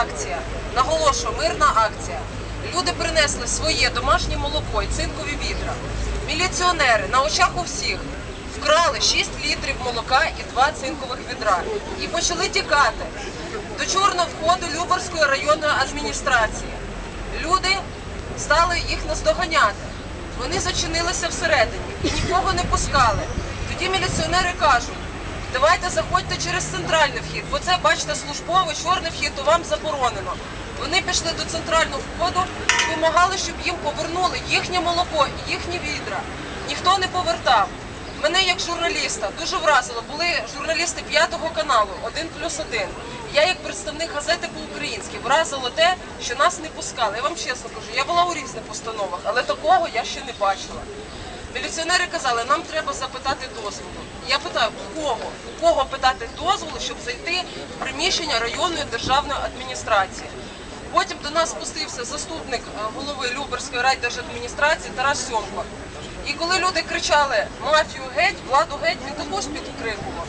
акція. Наголошую, мирна акція. Люди принесли своє домашнє молоко і цинкові відра. Міліціонери на очах у всіх вкрали 6 літрів молока і 2 цинкових відра і почали тікати до чорного входу Любарської районної адміністрації. Люди стали їх наздоганяти. Вони зачинилися всередині і нікого не пускали. Тоді міліціонери кажуть, давайте заходьте через центральний вхід, бо це, бачите, службовий чорний вхід, то вам заборонено. Вони пішли до центрального входу і вимагали, щоб їм повернули їхнє молоко і їхні відра. Ніхто не повертав. Мене як журналіста дуже вразило. Були журналісти п'ятого каналу, один плюс один. Я як представник газети по-українськи вразило те, що нас не пускали. Я вам чесно кажу, я була у різних установах, але такого я ще не бачила. Міліціонери казали, нам треба запитати дозволу. Я питаю, у кого? У кого питати дозволу, щоб зайти в приміщення районної державної адміністрації? Потім до нас спустився заступник е, голови Люберської райдержадміністрації Тарас Сьомко. І коли люди кричали мафію геть, владу геть, він також підкрикував.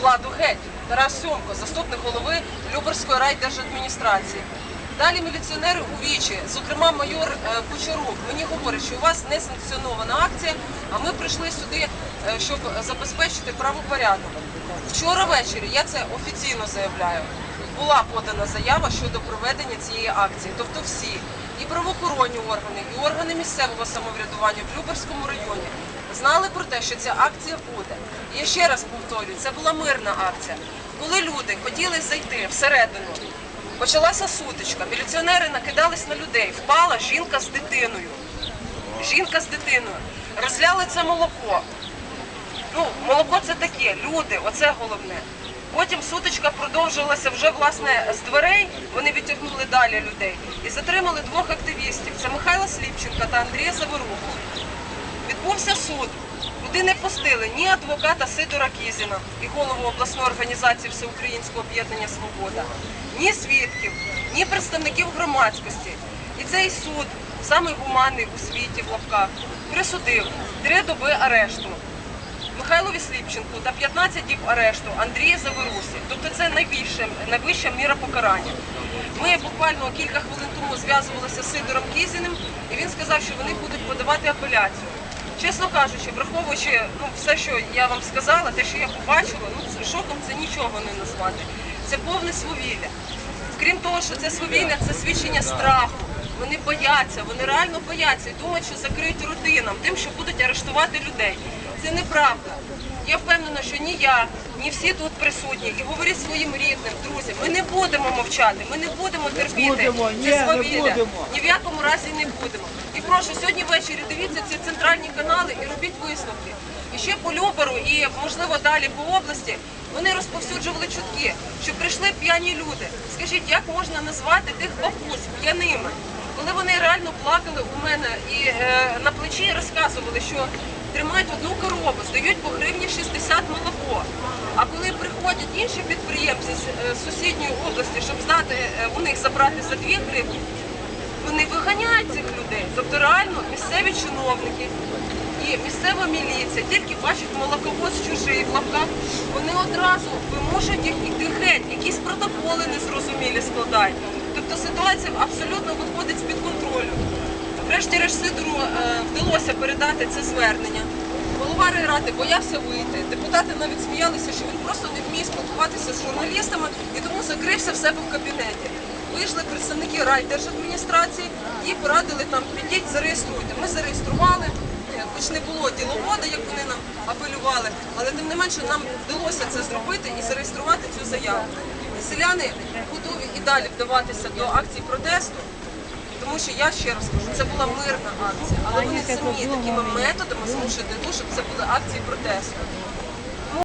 Владу геть. Тарас Сьомко, заступник голови Люберської райдержадміністрації. Далі міліціонери у вічі, зокрема майор е, Кучерук, мені говорить, що у вас не санкціонована акція, а ми прийшли сюди, е, щоб забезпечити правопорядок. Вчора ввечері, я це офіційно заявляю, була подана заява щодо проведення цієї акції. Тобто всі, і правоохоронні органи, і органи місцевого самоврядування в Люберському районі знали про те, що ця акція буде. І я ще раз повторюю, це була мирна акція. Коли люди хотіли зайти всередину, почалася сутичка. Міліціонери накидались на людей. Впала жінка з дитиною. Жінка з дитиною. Розляли це молоко. Ну, молоко це таке, люди, оце головне. Потім сутичка продовжилася вже власне з дверей. Вони відтягнули далі людей і затримали двох активістів. Це Михайла Сліпченка та Андрія Заворуху. Відбувся суд, куди не пустили ні адвоката Сидора Кізіна і голову обласної організації Всеукраїнського об'єднання Свобода, ні свідків, ні представників громадськості. І цей суд, самий гуманний у світі в лапках, присудив три доби арешту. Михайлові Сліпченку та 15 діб арешту Андрія Заворусі. Тобто це найбільше, найвища міра покарання. Ми буквально кілька хвилин тому зв'язувалися з Сидором Кізіним, і він сказав, що вони будуть подавати апеляцію. Чесно кажучи, враховуючи ну, все, що я вам сказала, те, що я побачила, ну шоком це нічого не назвати. Це повне свавілля. Крім того, що це свавілля, це свідчення страху. Вони бояться, вони реально бояться і думають, що закриють родинам тим, що будуть арештувати людей. Це неправда. Я впевнена, що ні я, ні всі тут присутні, і говоріть своїм рідним, друзям, ми не будемо мовчати, ми не будемо терпіти будемо, ні, це свавілля. Ні в якому разі не будемо. І прошу, сьогодні ввечері дивіться ці центральні канали і робіть висновки. І ще по Любару і, можливо, далі по області вони розповсюджували чутки, що прийшли п'яні люди. Скажіть, як можна назвати тих бабусь п'яними? Коли вони реально плакали у мене і е, на плечі розказували, що тримають одну корову, здають по гривні 60 молоко. А коли приходять інші підприємці з е, сусідньої області, щоб здати е, у них забрати за 2 гривні, вони виганяють цих людей. Тобто реально місцеві чиновники і місцева міліція тільки бачать молоковоз чужий в лапках, вони одразу вимушують їх іти геть, якісь протоколи незрозумілі складають. Тобто ситуація абсолютно виходить з-під контролю. Врешті-решт Сидору вдалося передати це звернення. Голова райради боявся вийти. Депутати навіть сміялися, що він просто не вміє спілкуватися з журналістами і тому закрився в себе в кабінеті. Вийшли представники райдержадміністрації і порадили там підіть, зареєструйте. Ми зареєстрували, е, хоч не було діловода, як вони нам апелювали, але тим не менше нам вдалося це зробити і зареєструвати цю заяву. Селяни готові і далі вдаватися до акцій протесту. Тому що я ще раз кажу, це була мирна акція, але вони самі такими методами змушують для того, щоб це були акції протесту.